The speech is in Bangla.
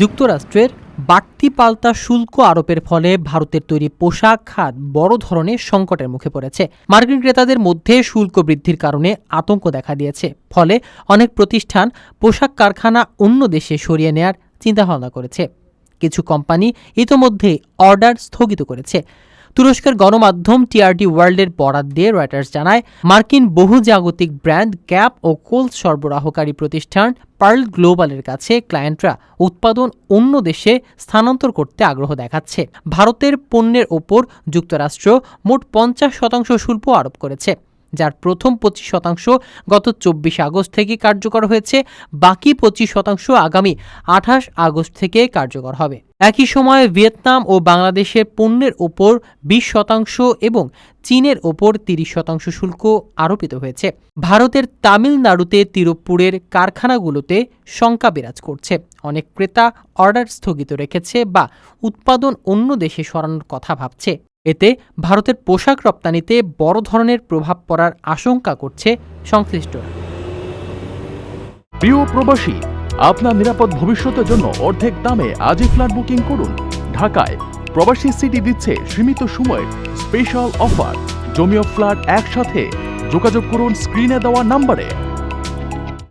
যুক্তরাষ্ট্রের বাড়তি পাল্টা শুল্ক আরোপের ফলে ভারতের তৈরি পোশাক খাত বড় ধরনের সংকটের মুখে পড়েছে। মার্কিন ক্রেতাদের মধ্যে শুল্ক বৃদ্ধির কারণে আতঙ্ক দেখা দিয়েছে। ফলে অনেক প্রতিষ্ঠান পোশাক কারখানা অন্য দেশে সরিয়ে নেয়ার চিন্তাভাবনা করেছে। কিছু কোম্পানি ইতোমধ্যে অর্ডার স্থগিত করেছে। তুরস্কের গণমাধ্যম টিআরটি ওয়ার্ল্ডের বরাত দিয়ে রয়টার্স জানায়, মার্কিন বহুজাগতিক ব্র্যান্ড গ্যাপ ও কোল সরবরাহকারী প্রতিষ্ঠান পার্ল গ্লোবালের কাছে ক্লায়েন্টরা উৎপাদন অন্য দেশে স্থানান্তর করতে আগ্রহ দেখাচ্ছে। ভারতের পণ্যের ওপর যুক্তরাষ্ট্র মোট পঞ্চাশ শতাংশ শুল্ক আরোপ করেছে। যার প্রথম পঁচিশ শতাংশ গত চব্বিশ আগস্ট থেকে কার্যকর হয়েছে, বাকি পঁচিশ শতাংশ আগামী আঠাশ আগস্ট থেকে কার্যকর হবে। একই সময়ে ভিয়েতনাম ও বাংলাদেশের পণ্যের ওপর বিশ শতাংশ এবং চীনের ওপর তিরিশ শতাংশ শুল্ক আরোপিত হয়েছে। ভারতের তামিলনাড়ুতে তিরুপুরের কারখানাগুলোতে শঙ্কা বিরাজ করছে। অনেক ক্রেতা অর্ডার স্থগিত রেখেছে বা উৎপাদন অন্য দেশে সরানোর কথা ভাবছে। এতে ভারতের পোশাক রপ্তানিতে বড় ধরনের প্রভাব পড়ার আশঙ্কা করছে সংশ্লিষ্টরা। প্রিয় প্রবাসী, আপনার নিরাপদ ভবিষ্যতের জন্য অর্ধেক দামে আজই ফ্ল্যাট বুকিং করুন। ঢাকায় প্রবাসী সিটি দিচ্ছে সীমিত সময়ের স্পেশাল অফার। জমিও ফ্ল্যাট একসাথে। যোগাযোগ করুন স্ক্রিনে দেওয়া নাম্বারে।